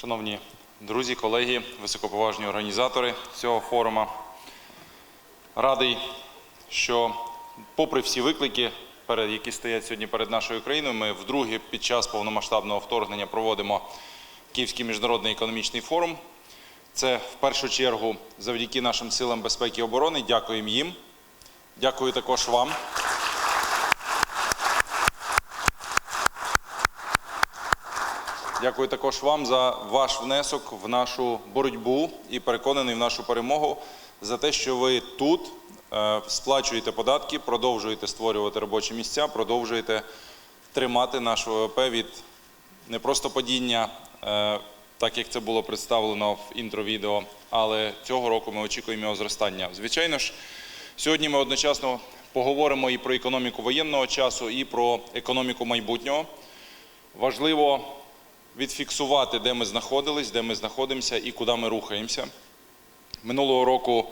Шановні друзі, колеги, високоповажні організатори цього форуму, радий, що, попри всі виклики, які стоять сьогодні перед нашою країною, ми вдруге під час повномасштабного вторгнення проводимо Київський міжнародний економічний форум. Це в першу чергу завдяки нашим силам безпеки і оборони. Дякуємо їм. Дякую також вам. Дякую також вам за ваш внесок в нашу боротьбу і переконаний в нашу перемогу за те, що ви тут е, сплачуєте податки, продовжуєте створювати робочі місця, продовжуєте тримати наш ВВП від не просто падіння, е, так як це було представлено в інтро-відео, але цього року ми очікуємо його зростання. Звичайно ж, сьогодні ми одночасно поговоримо і про економіку воєнного часу, і про економіку майбутнього. Важливо відфіксувати, де ми знаходились, де ми знаходимося і куди ми рухаємося. Минулого року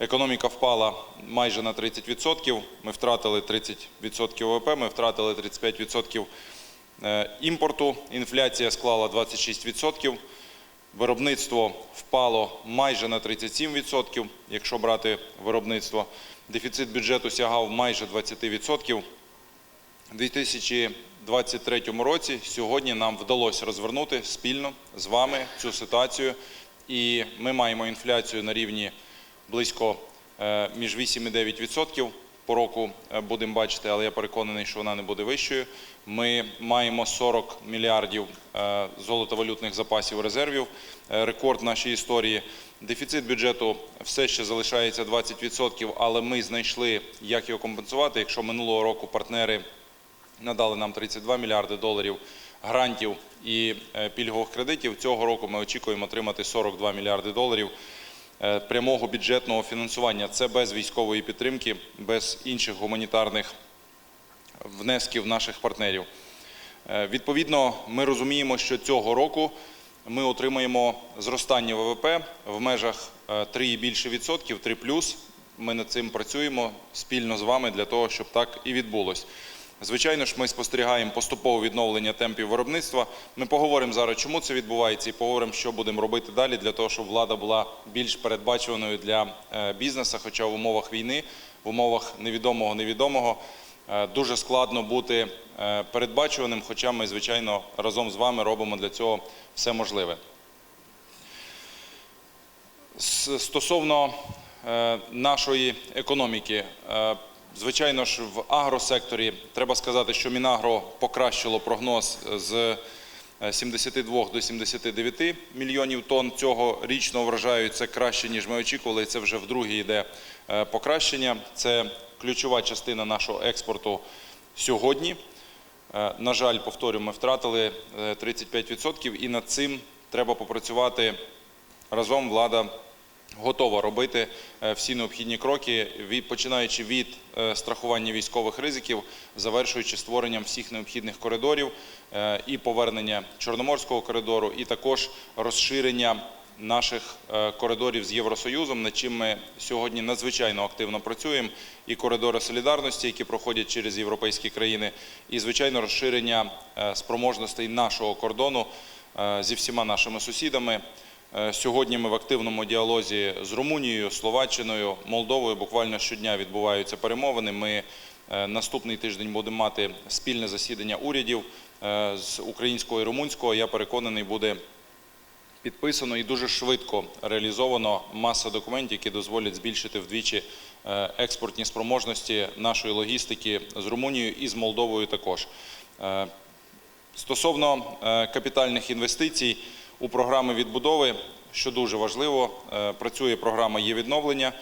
економіка впала майже на 30%. Ми втратили 30% ВВП, ми втратили 35% е, імпорту. Інфляція склала 26%. Виробництво впало майже на 37%, якщо брати виробництво. Дефіцит бюджету сягав майже 20%. У 2023 році сьогодні нам вдалося розвернути спільно з вами цю ситуацію, і ми маємо інфляцію на рівні близько е, між 8 і 9% по року е, будемо бачити, але я переконаний, що вона не буде вищою. Ми маємо 40 мільярдів е, золотовалютних запасів резервів, рекорд в нашій історії. Дефіцит бюджету все ще залишається 20%, але ми знайшли, як його компенсувати. Якщо минулого року партнери надали нам 32 мільярди доларів грантів і е, пільгових кредитів. Цього року ми очікуємо отримати 42 мільярди доларів е, прямого бюджетного фінансування. Це без військової підтримки, без інших гуманітарних внесків наших партнерів. Е, Відповідно, ми розуміємо, що цього року ми отримаємо зростання ВВП в межах е, 3 і більше відсотків, 3 плюс. Ми над цим працюємо спільно з вами для того, щоб так і відбулось. Звичайно ж, ми спостерігаємо поступове відновлення темпів виробництва. Ми поговоримо зараз, чому це відбувається, і поговоримо, що будемо робити далі для того, щоб влада була більш передбачуваною для е, бізнесу. Хоча в умовах війни, в умовах невідомого невідомого е, дуже складно бути е, передбачуваним. Хоча ми, звичайно, разом з вами робимо для цього все можливе. Стосовно нашої економіки, звичайно ж, в агросекторі треба сказати, що Мінагро покращило прогноз з е, 72 до 79 мільйонів тонн цього річного врожаю. Це краще, ніж ми очікували. Це вже вдруге йде е, покращення. Це ключова частина нашого експорту сьогодні. Е, На жаль, повторю, ми втратили е, 35% і над цим треба попрацювати разом. Влада готова робити е, всі необхідні кроки, починаючи від е, страхування військових ризиків, завершуючи створенням всіх необхідних коридорів е, і повернення Чорноморського коридору, і також розширення наших коридорів з Євросоюзом, над чим ми сьогодні надзвичайно активно працюємо, і коридори солідарності, які проходять через європейські країни, і звичайно розширення спроможностей нашого кордону зі всіма нашими сусідами. Е, Сьогодні ми в активному діалозі з Румунією, Словаччиною, Молдовою. Буквально щодня відбуваються перемовини. Ми е, наступний тиждень будемо мати спільне засідання урядів е, з українського і румунського. Я переконаний, буде підписано і дуже швидко реалізовано маса документів, які дозволять збільшити вдвічі експортні спроможності нашої логістики з Румунією і з Молдовою також. Стосовно капітальних інвестицій у програми відбудови, що дуже важливо, е, працює програма є відновлення.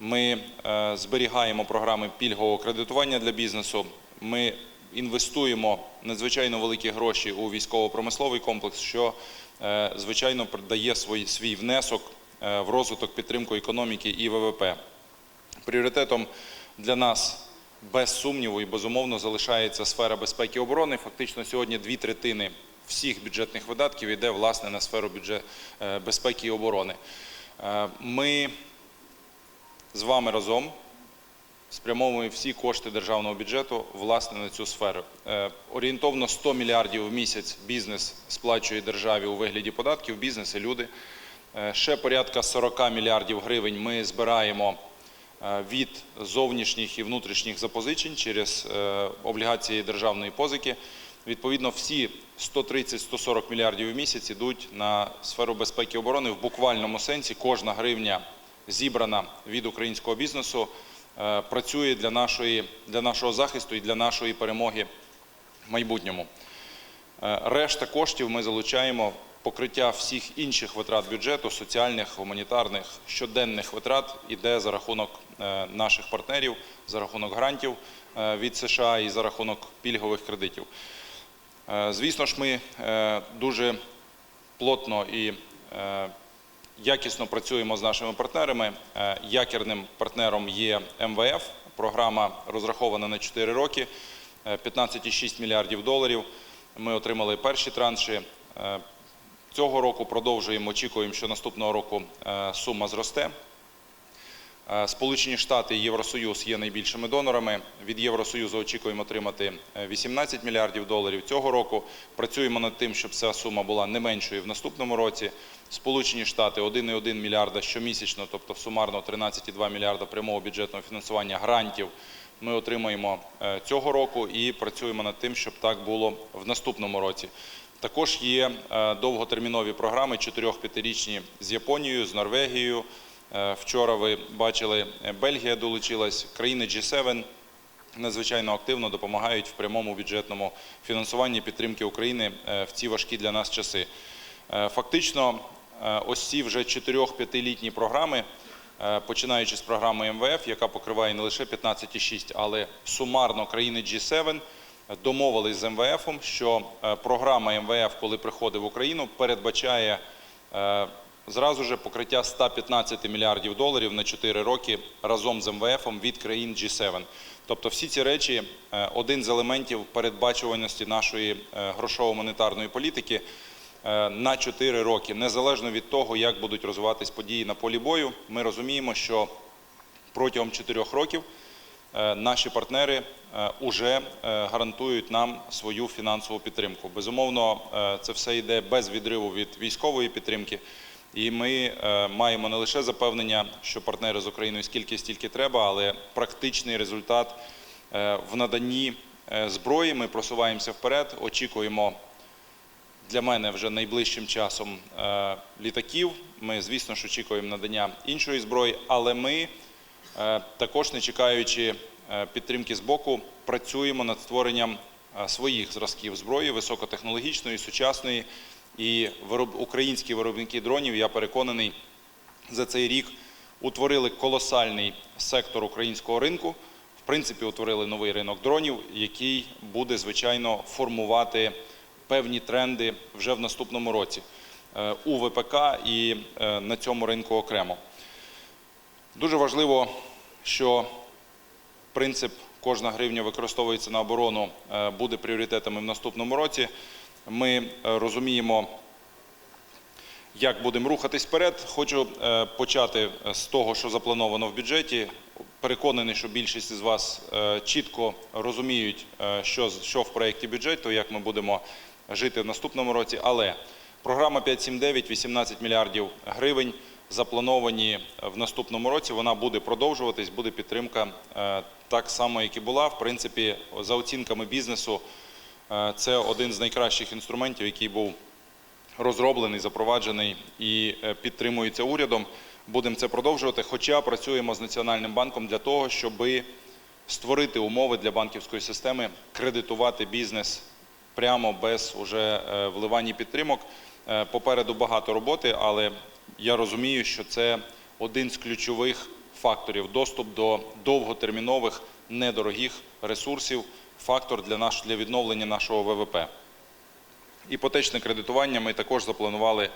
Ми е, зберігаємо програми пільгового кредитування для бізнесу. Ми інвестуємо надзвичайно великі гроші у військово-промисловий комплекс, що е, звичайно дає свій, внесок в розвиток підтримку економіки і ВВП. Пріоритетом для нас без сумніву і безумовно залишається сфера безпеки і оборони. Фактично сьогодні дві третини всіх бюджетних видатків йде власне на сферу бюджет, е, безпеки і оборони. Е, Ми з вами разом спрямовуємо всі кошти державного бюджету власне на цю сферу. Е, Орієнтовно 100 мільярдів в місяць бізнес сплачує державі у вигляді податків, бізнес і люди. Ще порядка 40 мільярдів гривень ми збираємо від зовнішніх і внутрішніх запозичень через е, облігації державної позики. Відповідно, всі 130-140 мільярдів в місяць ідуть на сферу безпеки і оборони в буквальному сенсі. Кожна гривня зібрана від українського бізнесу е, працює для, нашої, для нашого захисту і для нашої перемоги в майбутньому. Е, Решта коштів ми залучаємо покриття всіх інших витрат бюджету, соціальних, гуманітарних, щоденних витрат іде за рахунок е, наших партнерів, за рахунок грантів е, від США і за рахунок пільгових кредитів. Е, Звісно ж, ми дуже плотно і якісно працюємо з нашими партнерами. Якірним партнером є МВФ. Програма розрахована на 4 роки, е, 15,6 мільярдів доларів. Ми отримали перші транші. Е, Цього року продовжуємо, очікуємо, що наступного року е, сума зросте. Е, Сполучені Штати і Євросоюз є найбільшими донорами. Від Євросоюзу очікуємо отримати е, 18 мільярдів доларів цього року. Працюємо над тим, щоб ця сума була не меншою в наступному році. Сполучені Штати 1,1 мільярда щомісячно, тобто сумарно 13,2 мільярда прямого бюджетного фінансування грантів. Ми отримаємо е, цього року і працюємо над тим, щоб так було в наступному році. Також є е, довготермінові програми 4-5-річні з Японією, з Норвегією. Е, Вчора ви бачили, е, Бельгія долучилась, країни G7 надзвичайно активно допомагають в прямому бюджетному фінансуванні підтримки України в ці важкі для нас часи. Фактично, ось ці вже 4-5-літні програми, починаючи з програми МВФ, яка покриває не лише 15,6, але сумарно країни G7, домовились з МВФ, що е, програма МВФ, коли приходить в Україну, передбачає е, зразу же покриття 115 мільярдів доларів на 4 роки разом з МВФ від країн G7. Тобто всі ці речі е, один з елементів передбачуваності нашої грошово-монетарної політики на 4 роки, незалежно від того, як будуть розвиватись події на полі бою. Ми розуміємо, що протягом 4 років наші партнери вже гарантують нам свою фінансову підтримку. Безумовно, е, це все йде без відриву від військової підтримки. І ми е, маємо не лише запевнення, що партнери з Україною скільки стільки треба, але практичний результат е, в наданні е, зброї. Ми просуваємося вперед, очікуємо для мене вже найближчим часом е, літаків. Ми, звісно ж, очікуємо надання іншої зброї, але ми е, також, не чекаючи е, підтримки з боку, працюємо над створенням е, своїх зразків зброї високотехнологічної, сучасної. І українські виробники дронів, я переконаний, за цей рік утворили колосальний сектор українського ринку. В принципі, утворили новий ринок дронів, який буде, звичайно, формувати певні тренди вже в наступному році е, у ВПК і е, на цьому ринку окремо. Дуже важливо, що принцип кожна гривня використовується на оборону, е, буде пріоритетами в наступному році. Ми е, розуміємо, як будемо рухатись вперед. Хочу е, почати з того, що заплановано в бюджеті. Переконаний, що більшість з вас чітко розуміють, що, що в проєкті бюджету, як ми будемо жити в наступному році. Але програма 579 18 мільярдів гривень заплановані в наступному році. Вона буде продовжуватись, буде підтримка так само, як і була. В принципі, за оцінками бізнесу, е, це один з найкращих інструментів, який був розроблений, запроваджений і е, підтримується урядом. Будемо це продовжувати. Хоча працюємо з Національним банком для того, щоб створити умови для банківської системи, кредитувати бізнес прямо без уже е, вливання підтримок. Попереду багато роботи, але я розумію, що це один з ключових факторів доступ до довготермінових недорогих ресурсів, фактор для наш для відновлення нашого ВВП. Іпотечне кредитування ми також запланували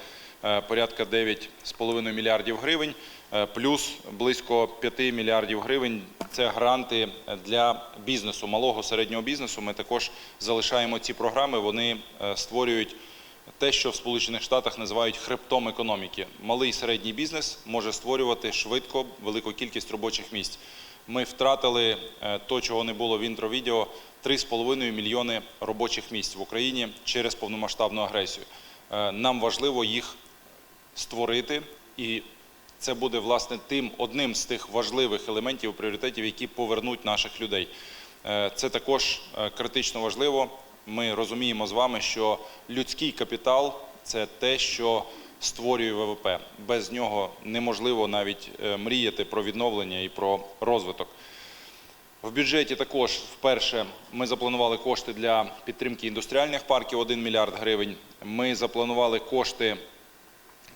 е, порядка 9,5 мільярдів гривень, е, плюс близько 5 мільярдів гривень це гранти для бізнесу, малого середнього бізнесу. Ми також залишаємо ці програми. Вони е, створюють те, що в Сполучених Штатах називають хребтом економіки. Малий і середній бізнес може створювати швидко велику кількість робочих місць. ми втратили е, то, чого не було в інтровідео, 3,5 мільйони робочих місць в Україні через повномасштабну агресію. Е, Нам важливо їх створити, і це буде власне тим одним з тих важливих елементів пріоритетів, які повернуть наших людей. Е, Це також критично важливо. Ми розуміємо з вами, що людський капітал це те, що створює ВВП. Без нього неможливо навіть е, мріяти про відновлення і про розвиток. В бюджеті також вперше ми запланували кошти для підтримки індустріальних парків 1 мільярд гривень. Ми запланували кошти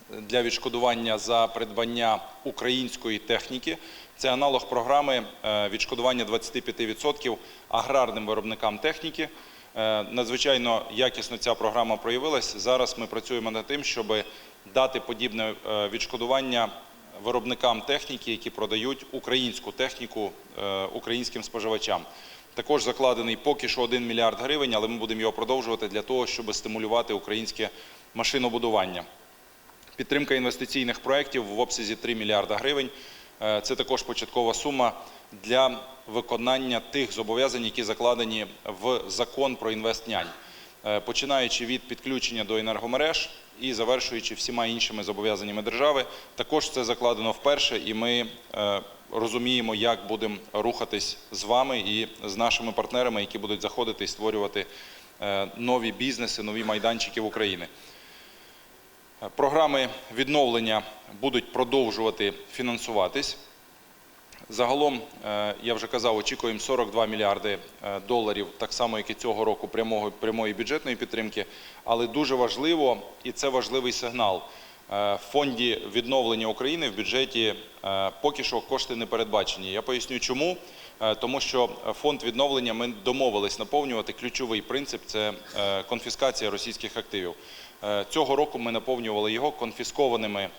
для відшкодування за придбання української техніки. Це аналог програми е, відшкодування 25% аграрним виробникам техніки. Е, Надзвичайно якісно ця програма проявилась. Зараз ми працюємо над тим, щоб дати подібне е, відшкодування виробникам техніки, які продають українську техніку е, українським споживачам. Також закладений поки що 1 мільярд гривень, але ми будемо його продовжувати для того, щоб стимулювати українське машинобудування. Підтримка інвестиційних проєктів в обсязі 3 мільярда гривень. Це також початкова сума для виконання тих зобов'язань, які закладені в закон про інвестнянь, Е, починаючи від підключення до енергомереж і завершуючи всіма іншими зобов'язаннями держави. Також це закладено вперше, і ми е, розуміємо, як будемо рухатись з вами і з нашими партнерами, які будуть заходити і створювати е, нові бізнеси, нові майданчики в Україні. Програми відновлення будуть продовжувати фінансуватись. Загалом, е, я вже казав, очікуємо 42 мільярди е, доларів, так само, як і цього року, прямого, прямої бюджетної підтримки. Але дуже важливо, і це важливий сигнал. е, В фонді відновлення України в бюджеті поки що кошти не передбачені. Я поясню, чому. Тому що фонд відновлення ми домовились наповнювати. Ключовий принцип це конфіскація російських активів. Цього року ми наповнювали його конфіскованими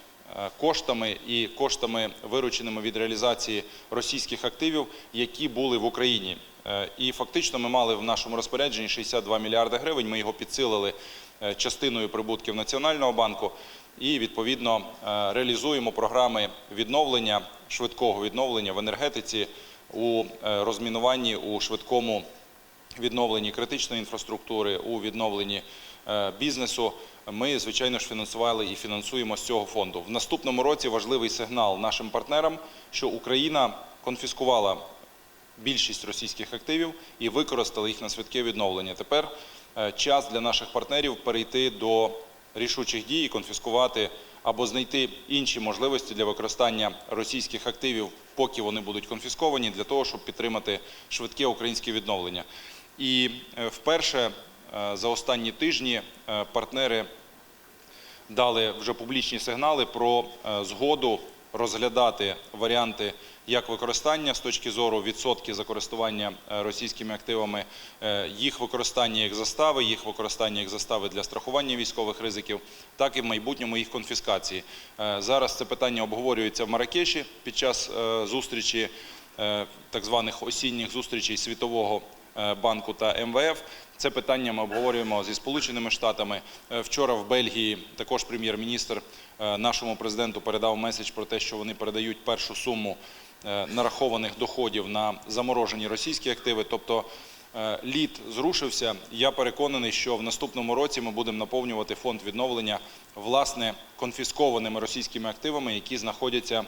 коштами і коштами, вирученими від реалізації російських активів, які були в Україні. Е, І фактично ми мали в нашому розпорядженні 62 мільярди гривень. Ми його підсилили е, частиною прибутків Національного банку і відповідно е, реалізуємо програми відновлення, швидкого відновлення в енергетиці, у е, розмінуванні, у швидкому відновленні критичної інфраструктури, у відновленні е, бізнесу. Ми, звичайно ж, фінансували і фінансуємо з цього фонду. В наступному році важливий сигнал нашим партнерам, що Україна конфіскувала більшість російських активів і використали їх на швидке відновлення. Тепер е, час для наших партнерів перейти до рішучих дій і конфіскувати або знайти інші можливості для використання російських активів, поки вони будуть конфісковані, для того, щоб підтримати швидке українське відновлення. І е, вперше за останні тижні е, партнери дали вже публічні сигнали про е, згоду розглядати варіанти як використання з точки зору відсотки за користування е, російськими активами, е, їх використання як застави, їх використання як застави для страхування військових ризиків, так і в майбутньому їх конфіскації. Е, Зараз це питання обговорюється в Маракеші під час е, зустрічі е, так званих осінніх зустрічей Світового е, банку та МВФ. Це питання ми обговорюємо зі Сполученими Штатами. Е, Вчора в Бельгії також прем'єр-міністр е, нашому президенту передав меседж про те, що вони передають першу суму е, нарахованих доходів на заморожені російські активи. Тобто е, лід зрушився. Я переконаний, що в наступному році ми будемо наповнювати фонд відновлення власне конфіскованими російськими активами, які знаходяться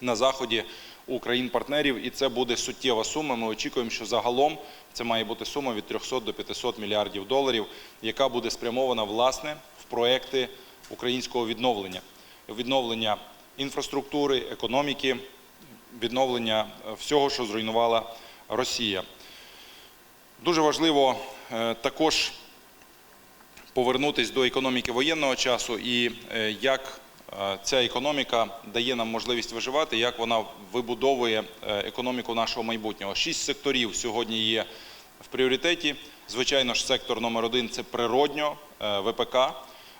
на заході у країн-партнерів, і це буде суттєва сума. Ми очікуємо, що загалом це має бути сума від 300 до 500 мільярдів доларів, яка буде спрямована власне в проекти українського відновлення, відновлення інфраструктури, економіки, відновлення е, всього, що зруйнувала Росія. Дуже важливо е, також повернутися до економіки воєнного часу і е, як ця економіка дає нам можливість виживати, як вона вибудовує е, економіку нашого майбутнього. Шість секторів сьогодні є в пріоритеті. Звичайно ж, сектор номер один це природньо е, ВПК.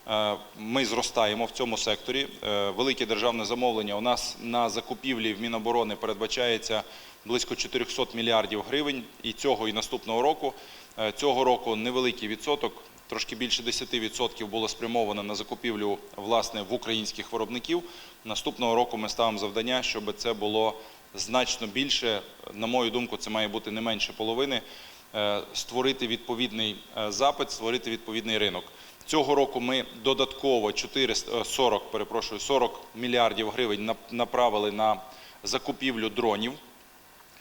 Е, Ми зростаємо в цьому секторі. Е, Велике державне замовлення. У нас на закупівлі в Міноборони передбачається близько 400 мільярдів гривень і цього і наступного року. Е, Цього року невеликий відсоток, трошки більше 10% було спрямовано на закупівлю власне в українських виробників. Наступного року ми ставимо завдання, щоб це було значно більше. На мою думку, це має бути не менше половини. е, Створити відповідний е, запит, створити відповідний ринок. Цього року ми додатково 400, е, 40, перепрошую, 40 мільярдів гривень направили на закупівлю дронів.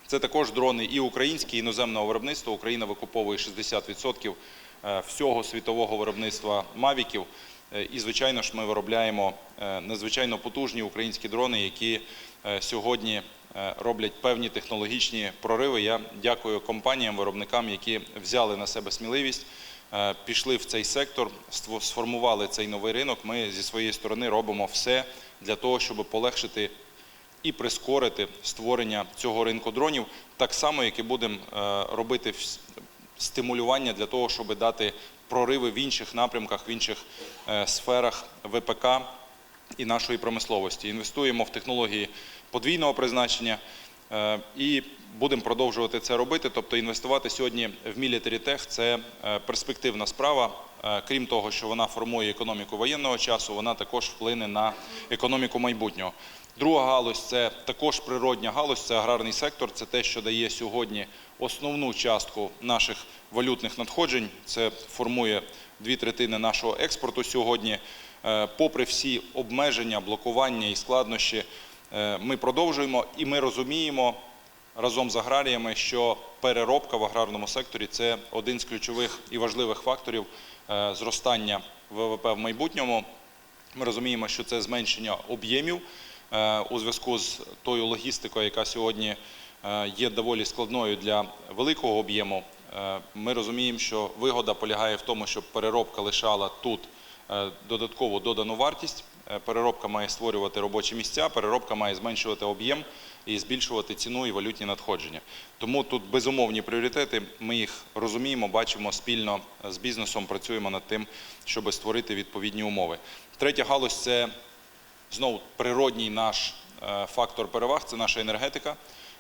Це також дрони і українські, і іноземного виробництва. Україна викуповує 60% е, всього світового виробництва мавіків. Е, І, звичайно ж, ми виробляємо е, надзвичайно потужні українські дрони, які е, сьогодні е, роблять певні технологічні прориви. Я дякую компаніям, виробникам, які взяли на себе сміливість, е, пішли в цей сектор, сформували цей новий ринок. Ми зі своєї сторони робимо все для того, щоб полегшити і прискорити створення цього ринку дронів, так само, як і будемо е, робити стимулювання для того, щоб дати прориви в інших напрямках, в інших е, сферах ВПК і нашої промисловості. Інвестуємо в технології подвійного призначення е, і будемо продовжувати це робити. Тобто інвестувати сьогодні в Military Tech – це е, перспективна справа. Крім того, що вона формує економіку воєнного часу, вона також вплине на економіку майбутнього. Друга галузь це також природня галузь, це аграрний сектор. Це те, що дає сьогодні основну частку наших валютних надходжень. Це формує дві третини нашого експорту сьогодні. Е, Попри всі обмеження, блокування і складнощі, е, ми продовжуємо і ми розуміємо разом з аграріями, що переробка в аграрному секторі це один з ключових і важливих факторів е, зростання ВВП в майбутньому. Ми розуміємо, що це зменшення об'ємів у зв'язку з тою логістикою, яка сьогодні є доволі складною для великого об'єму. Е, Ми розуміємо, що вигода полягає в тому, щоб переробка лишала тут е, додаткову додану вартість. Е, Переробка має створювати робочі місця, переробка має зменшувати об'єм і збільшувати ціну і валютні надходження. Тому тут безумовні пріоритети. Ми їх розуміємо, бачимо спільно з бізнесом, працюємо над тим, щоб створити відповідні умови. Третя галузь це знову природній наш е, фактор переваг це наша енергетика.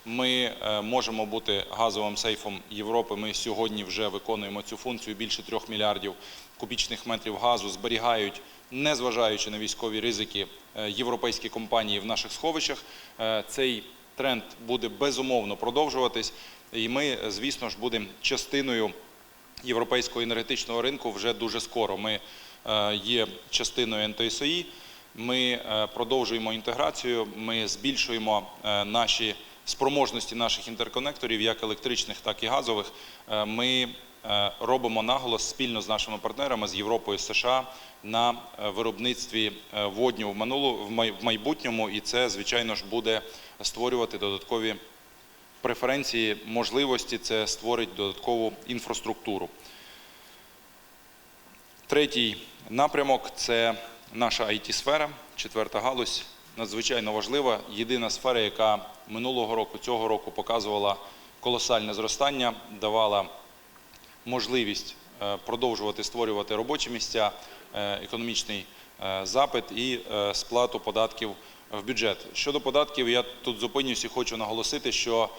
Ми е, можемо бути газовим сейфом Європи. Ми сьогодні вже виконуємо цю функцію. Більше трьох мільярдів кубічних метрів газу зберігають, незважаючи на військові ризики, е, європейські компанії в наших сховищах. Е, Цей тренд буде безумовно продовжуватись, і ми, звісно ж, будемо частиною європейського енергетичного ринку вже дуже скоро. Ми є частиною НТСОІ, ми продовжуємо інтеграцію, ми збільшуємо наші спроможності наших інтерконекторів, як електричних, так і газових. Е, Ми е, робимо наголос спільно з нашими партнерами з Європою з США на е, виробництві водню в минулу в майбутньому, і це звичайно ж буде створювати додаткові преференції, можливості, це створить додаткову інфраструктуру. Третій напрямок це наша IT-сфера, четверта галузь, надзвичайно важлива. Єдина сфера, яка минулого року, цього року показувала колосальне зростання, давала можливість е, продовжувати створювати робочі місця, е, економічний е, запит і сплату податків в бюджет. Щодо податків, я тут зупинюсь і хочу наголосити, що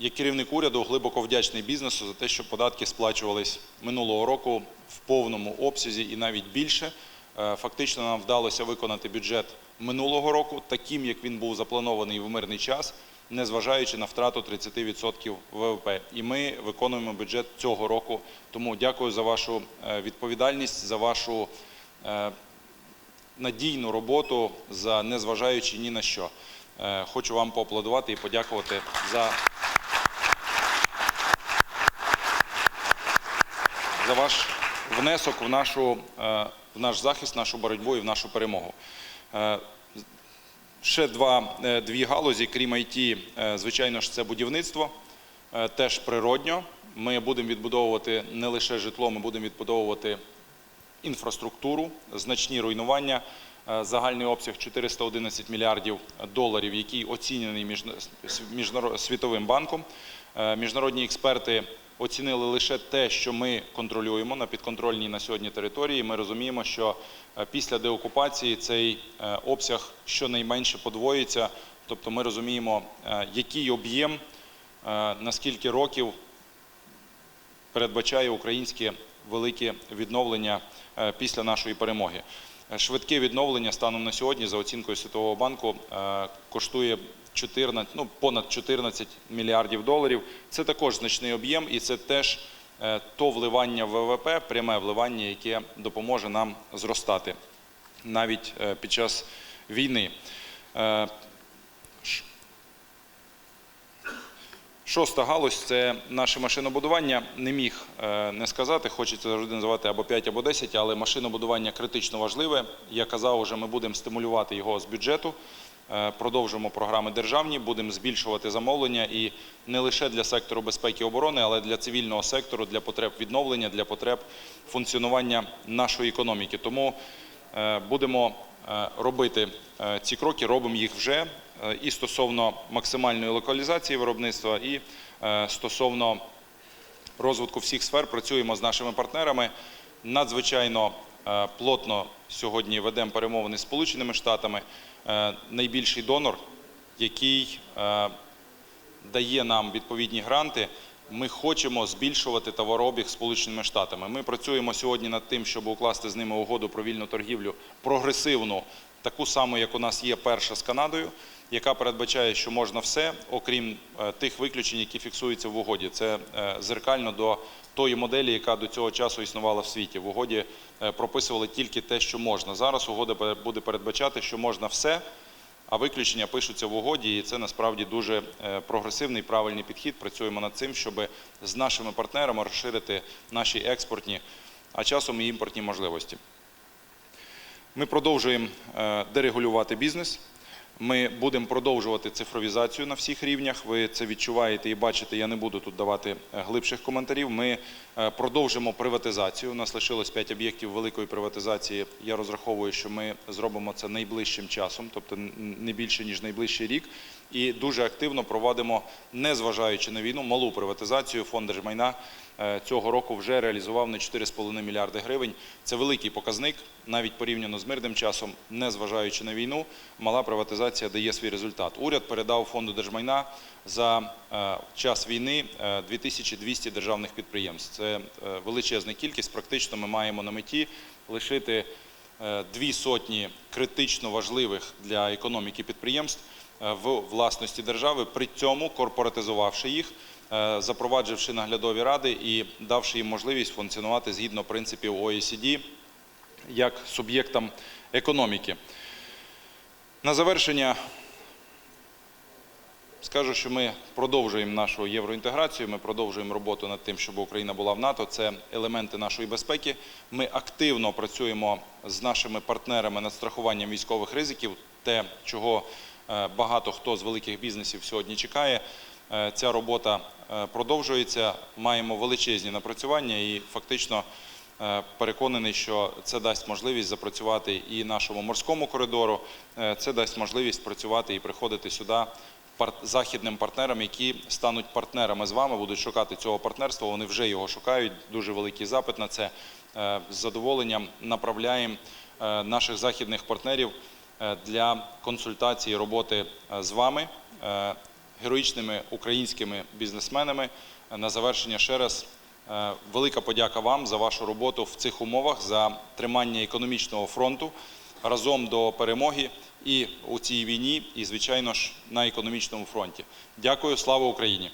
Як керівник уряду глибоко вдячний бізнесу за те, що податки сплачувались минулого року в повному обсязі і навіть більше. Е, Фактично нам вдалося виконати бюджет минулого року таким, як він був запланований в мирний час, незважаючи на втрату 30% ВВП. І ми виконуємо бюджет цього року. Тому дякую за вашу е, відповідальність, за вашу е, надійну роботу, за незважаючи ні на що. Хочу вам поаплодувати і подякувати за, за ваш внесок в, нашу, е, в наш захист, нашу боротьбу і в нашу перемогу. Е, Ще два, е, дві галузі, крім IT, звичайно ж, це будівництво, теж природньо. Ми будемо відбудовувати не лише житло, ми будемо відбудовувати інфраструктуру, значні руйнування. Загальний обсяг 411 мільярдів доларів, який оцінений міжна- світовим банком. Міжнародні експерти оцінили лише те, що ми контролюємо на підконтрольній на сьогодні території. Ми розуміємо, що е, після деокупації цей е, обсяг щонайменше подвоїться. Тобто ми розуміємо, е, який об'єм, на скільки років передбачає українське велике відновлення після нашої перемоги. Швидке відновлення станом на сьогодні, за оцінкою Світового банку, коштує 14, ну, понад 14 мільярдів доларів. Це також значний об'єм, і це теж е, то вливання в ВВП, пряме вливання, яке допоможе нам зростати навіть е, під час війни. Е, Шоста галузь це наше машинобудування. Не міг не сказати, хочеться завжди називати або 5, або 10, але машинобудування критично важливе. Я казав, вже ми будемо стимулювати його з бюджету. Е, Продовжимо програми державні, будемо збільшувати замовлення і не лише для сектору безпеки і оборони, але для цивільного сектору, для потреб відновлення, для потреб функціонування нашої економіки. Тому е, будемо е, робити ці кроки, робимо їх вже і стосовно максимальної локалізації виробництва, і стосовно розвитку всіх сфер працюємо з нашими партнерами. Надзвичайно плотно сьогодні ведемо перемовини з Сполученими Штатами. Е, Найбільший донор, який е, дає нам відповідні гранти. Ми хочемо збільшувати товарообіг з Сполученими Штатами. Ми працюємо сьогодні над тим, щоб укласти з ними угоду про вільну торгівлю прогресивну, таку саму, як у нас є перша з Канадою, яка передбачає, що можна все, окрім е, тих виключень, які фіксуються в угоді. Це е, зеркально до тої моделі, яка до цього часу існувала в світі. В угоді е, прописували тільки те, що можна. Зараз угода буде передбачати, що можна все. А виключення пишуться в угоді, і це насправді дуже прогресивний правильний підхід. Працюємо над цим, щоб з нашими партнерами розширити наші експортні, а часом і імпортні можливості. Ми продовжуємо дерегулювати бізнес. Ми будемо продовжувати цифровізацію на всіх рівнях. Ви це відчуваєте і бачите. Я не буду тут давати е, глибших коментарів. Ми е, продовжимо приватизацію. У нас лишилось 5 об'єктів великої приватизації. Я розраховую, що ми зробимо це найближчим часом, тобто не більше ніж найближчий рік. І дуже активно проводимо, незважаючи на війну, малу приватизацію. Фонд держмайна цього року вже реалізував на 4,5 мільярди гривень. Це великий показник, навіть порівняно з мирним часом, незважаючи на війну, мала приватизація дає свій результат. Уряд передав фонду держмайна за е, час війни е, 2200 державних підприємств. Це е, величезна кількість. Практично ми маємо на меті лишити е, дві сотні критично важливих для економіки підприємств е, в власності держави, при цьому корпоратизувавши їх, е, запровадживши наглядові ради і давши їм можливість функціонувати згідно принципів OECD як суб'єктам економіки. На завершення скажу, що ми продовжуємо нашу євроінтеграцію, ми продовжуємо роботу над тим, щоб Україна була в НАТО. Це елементи нашої безпеки. Ми активно працюємо з нашими партнерами над страхуванням військових ризиків, те, чого е, багато хто з великих бізнесів сьогодні чекає. Е, Ця робота е, продовжується. Маємо величезні напрацювання і фактично е, переконаний, що це дасть можливість запрацювати і нашому морському коридору. Е, Це дасть можливість працювати і приходити сюди західним партнерам, які стануть партнерами з вами, будуть шукати цього партнерства. Вони вже його шукають. Дуже великий запит на це. Е, З задоволенням направляємо е, наших західних партнерів е, для консультації роботи е, з вами, е, героїчними українськими бізнесменами. На завершення ще раз е, велика подяка вам за вашу роботу в цих умовах, за тримання економічного фронту разом до перемоги і у цій війні, і звичайно ж на економічному фронті. Дякую, слава Україні!